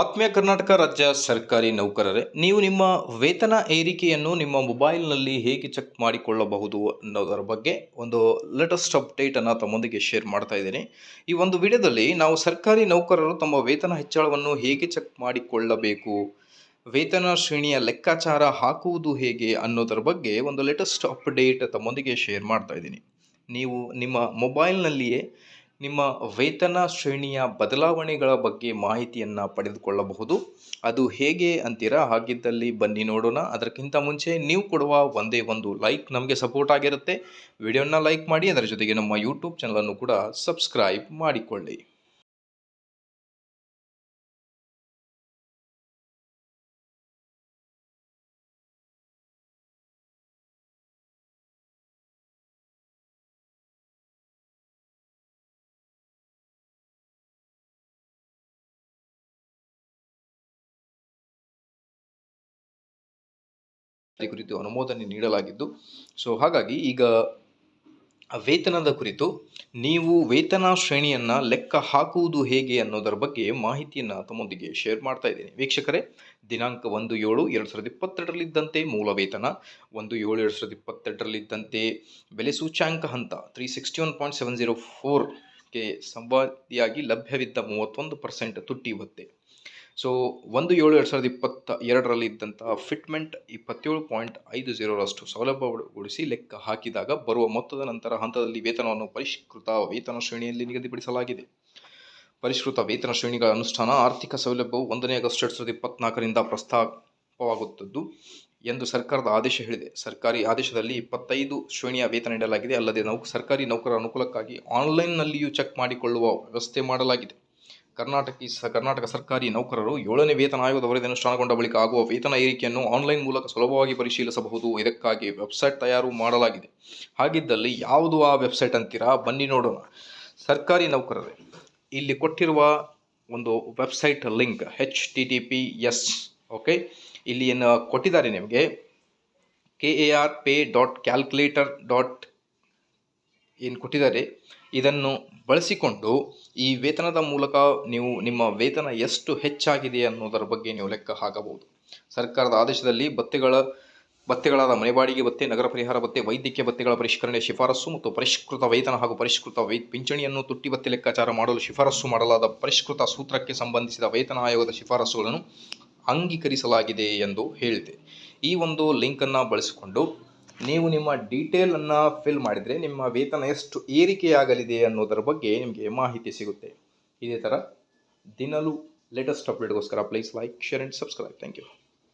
ಆತ್ಮೀಯ ಕರ್ನಾಟಕ ರಾಜ್ಯ ಸರ್ಕಾರಿ ನೌಕರರೇ, ನೀವು ನಿಮ್ಮ ವೇತನ ಏರಿಕೆಯನ್ನು ನಿಮ್ಮ ಮೊಬೈಲ್ನಲ್ಲಿ ಹೇಗೆ ಚೆಕ್ ಮಾಡಿಕೊಳ್ಳಬಹುದು ಅನ್ನೋದರ ಬಗ್ಗೆ ಒಂದು ಲೇಟೆಸ್ಟ್ ಅಪ್ಡೇಟನ್ನು ತಮ್ಮೊಂದಿಗೆ ಶೇರ್ ಮಾಡ್ತಾ ಇದ್ದೀನಿ. ಈ ಒಂದು ವಿಡಿಯೋದಲ್ಲಿ ನಾವು ಸರ್ಕಾರಿ ನೌಕರರು ತಮ್ಮ ವೇತನ ಹೆಚ್ಚಳವನ್ನು ಹೇಗೆ ಚೆಕ್ ಮಾಡಿಕೊಳ್ಳಬೇಕು, ವೇತನ ಶ್ರೇಣಿಯ ಲೆಕ್ಕಾಚಾರ ಹಾಕುವುದು ಹೇಗೆ ಅನ್ನೋದರ ಬಗ್ಗೆ ಒಂದು ಲೇಟೆಸ್ಟ್ ಅಪ್ಡೇಟ್ ತಮ್ಮೊಂದಿಗೆ ಶೇರ್ ಮಾಡ್ತಾ ಇದ್ದೀನಿ. ನೀವು ನಿಮ್ಮ ಮೊಬೈಲ್ನಲ್ಲಿಯೇ ನಿಮ್ಮ ವೇತನ ಶ್ರೇಣಿಯ ಬದಲಾವಣೆಗಳ ಬಗ್ಗೆ ಮಾಹಿತಿಯನ್ನು ಪಡೆದುಕೊಳ್ಳಬಹುದು. ಅದು ಹೇಗೆ ಅಂತೀರಾ? ಹಾಗಿದ್ದಲ್ಲಿ ಬನ್ನಿ ನೋಡೋಣ. ಅದಕ್ಕಿಂತ ಮುಂಚೆ ನೀವು ಕೊಡುವ ಒಂದೇ ಒಂದು ಲೈಕ್ ನಮಗೆ ಸಪೋರ್ಟ್ ಆಗಿರುತ್ತೆ. ವಿಡಿಯೋನ ಲೈಕ್ ಮಾಡಿ, ಅದರ ಜೊತೆಗೆ ನಮ್ಮ ಯೂಟ್ಯೂಬ್ ಚಾನಲನ್ನು ಕೂಡ ಸಬ್ಸ್ಕ್ರೈಬ್ ಮಾಡಿಕೊಳ್ಳಿ. ಈ ಕುರಿತು ಅನುಮೋದನೆ ನೀಡಲಾಗಿದ್ದು, ಸೊ ಹಾಗಾಗಿ ಈಗ ವೇತನದ ಕುರಿತು ನೀವು ವೇತನ ಶ್ರೇಣಿಯನ್ನು ಲೆಕ್ಕ ಹಾಕುವುದು ಹೇಗೆ ಅನ್ನೋದರ ಬಗ್ಗೆ ಮಾಹಿತಿಯನ್ನು ತಮ್ಮೊಂದಿಗೆ ಶೇರ್ ಮಾಡ್ತಾ ಇದ್ದೀನಿ. ವೀಕ್ಷಕರೇ, ದಿನಾಂಕ ಒಂದು ಏಳು ಎರಡು ಸಾವಿರದ ಇಪ್ಪತ್ತೆರಡರಲ್ಲಿದ್ದಂತೆ ಮೂಲ ವೇತನ, ಒಂದು ಏಳು ಎರಡು ಸಾವಿರದ ಇಪ್ಪತ್ತೆರಡರಲ್ಲಿದ್ದಂತೆ ಬೆಲೆ ಸೂಚ್ಯಾಂಕ ಹಂತ three sixty one point seven zero ಫೋರ್ಗೆ ಸಂವಾದಿಯಾಗಿ ಲಭ್ಯವಿದ್ದ ಮೂವತ್ತೊಂದು ಪರ್ಸೆಂಟ್ ತುಟ್ಟಿ ಭತ್ಯೆ ಸೊ ಒಂದು ಏಳು ಎರಡು ಸಾವಿರದ ಇಪ್ಪತ್ತ ಎರಡರಲ್ಲಿ ಇದ್ದಂತಹ ಫಿಟ್ಮೆಂಟ್ ಇಪ್ಪತ್ತೇಳು ಪಾಯಿಂಟ್ ಐದು ಜೀರೋರಷ್ಟು ಸೌಲಭ್ಯಗೊಳಿಸಿ ಲೆಕ್ಕ ಹಾಕಿದಾಗ ಬರುವ ಮೊತ್ತದ ನಂತರ ಹಂತದಲ್ಲಿ ವೇತನವನ್ನು ಪರಿಷ್ಕೃತ ವೇತನ ಶ್ರೇಣಿಯಲ್ಲಿ ನಿಗದಿಪಡಿಸಲಾಗಿದೆ. ಪರಿಷ್ಕೃತ ವೇತನ ಶ್ರೇಣಿಗಳ ಅನುಷ್ಠಾನ ಆರ್ಥಿಕ ಸೌಲಭ್ಯವು ಒಂದನೇ ಆಗಸ್ಟ್ ಎರಡು ಸಾವಿರದ ಇಪ್ಪತ್ನಾಲ್ಕರಿಂದ ಪ್ರಸ್ತಾಪವಾಗುತ್ತದ್ದು ಎಂದು ಸರ್ಕಾರದ ಆದೇಶ ಹೇಳಿದೆ. ಸರ್ಕಾರಿ ಆದೇಶದಲ್ಲಿ ಇಪ್ಪತ್ತೈದು ಶ್ರೇಣಿಯ ವೇತನ ನೀಡಲಾಗಿದೆ. ಅಲ್ಲದೆ ನೌಕ, ಸರ್ಕಾರಿ ನೌಕರರ ಅನುಕೂಲಕ್ಕಾಗಿ ಆನ್ಲೈನ್ನಲ್ಲಿಯೂ ಚೆಕ್ ಮಾಡಿಕೊಳ್ಳುವ ವ್ಯವಸ್ಥೆ ಮಾಡಲಾಗಿದೆ. ಕರ್ನಾಟಕ ಕರ್ನಾಟಕ ಸರ್ಕಾರಿ ನೌಕರರು ಏಳನೇ ವೇತನ ಆಯೋಗದ ವರದಿ ಅನುಷ್ಠಾನಗೊಂಡ ಬಳಿಕ ಆಗುವ ವೇತನ ಏರಿಕೆಯನ್ನು ಆನ್ಲೈನ್ ಮೂಲಕ ಸುಲಭವಾಗಿ ಪರಿಶೀಲಿಸಬಹುದು. ಇದಕ್ಕಾಗಿ ವೆಬ್ಸೈಟ್ ತಯಾರು ಮಾಡಲಾಗಿದೆ. ಹಾಗಿದ್ದಲ್ಲಿ ಯಾವುದು ಆ ವೆಬ್ಸೈಟ್ ಅಂತೀರಾ? ಬನ್ನಿ ನೋಡೋಣ. ಸರ್ಕಾರಿ ನೌಕರರೇ, ಇಲ್ಲಿ ಕೊಟ್ಟಿರುವ ಒಂದು website link H T T P S okay ಇಲ್ಲಿ ಏನು ಕೊಟ್ಟಿದ್ದಾರೆ ನಿಮಗೆ? K A R pay dot calculator dot ಏನು ಕೊಟ್ಟಿದ್ದಾರೆ? ಇದನ್ನು ಬಳಸಿಕೊಂಡು ಈ ವೇತನದ ಮೂಲಕ ನೀವು ನಿಮ್ಮ ವೇತನ ಎಷ್ಟು ಹೆಚ್ಚಾಗಿದೆ ಅನ್ನೋದರ ಬಗ್ಗೆ ನೀವು ಲೆಕ್ಕ ಹಾಕಬಹುದು. ಸರ್ಕಾರದ ಆದೇಶದಲ್ಲಿ ಭತ್ತೆಗಳ ಭತ್ತೆಗಳಾದ ಮನೆ ಬಾಡಿಗೆ ಭತ್ತೆ ನಗರ ಪರಿಹಾರ ಭತ್ತೆ ವೈದ್ಯಕೀಯ ಭತ್ತೆಗಳ ಪರಿಷ್ಕರಣೆ ಶಿಫಾರಸು ಮತ್ತು ಪರಿಷ್ಕೃತ ವೇತನ ಹಾಗೂ ಪರಿಷ್ಕೃತ ವೈ, ಪಿಂಚಣಿಯನ್ನು ತುಟ್ಟಿ ಭತ್ತೆ ಲೆಕ್ಕಾಚಾರ ಮಾಡಲು ಶಿಫಾರಸು ಮಾಡಲಾದ ಪರಿಷ್ಕೃತ ಸೂತ್ರಕ್ಕೆ ಸಂಬಂಧಿಸಿದ ವೇತನ ಆಯೋಗದ ಶಿಫಾರಸುಗಳನ್ನು ಅಂಗೀಕರಿಸಲಾಗಿದೆ ಎಂದು ಹೇಳಿದೆ. ಈ ಒಂದು ಲಿಂಕನ್ನು ಬಳಸಿಕೊಂಡು ನೀವು ನಿಮ್ಮ ಡೀಟೇಲನ್ನು ಫಿಲ್ ಮಾಡಿದರೆ ನಿಮ್ಮ ವೇತನ ಎಷ್ಟು ಏರಿಕೆಯಾಗಲಿದೆ ಅನ್ನೋದರ ಬಗ್ಗೆ ನಿಮಗೆ ಮಾಹಿತಿ ಸಿಗುತ್ತೆ. ಇದೇ ಥರ ದಿನಲೂ latest ಅಪ್ಡೇಟ್ಗೋಸ್ಕರ please like share and subscribe thank you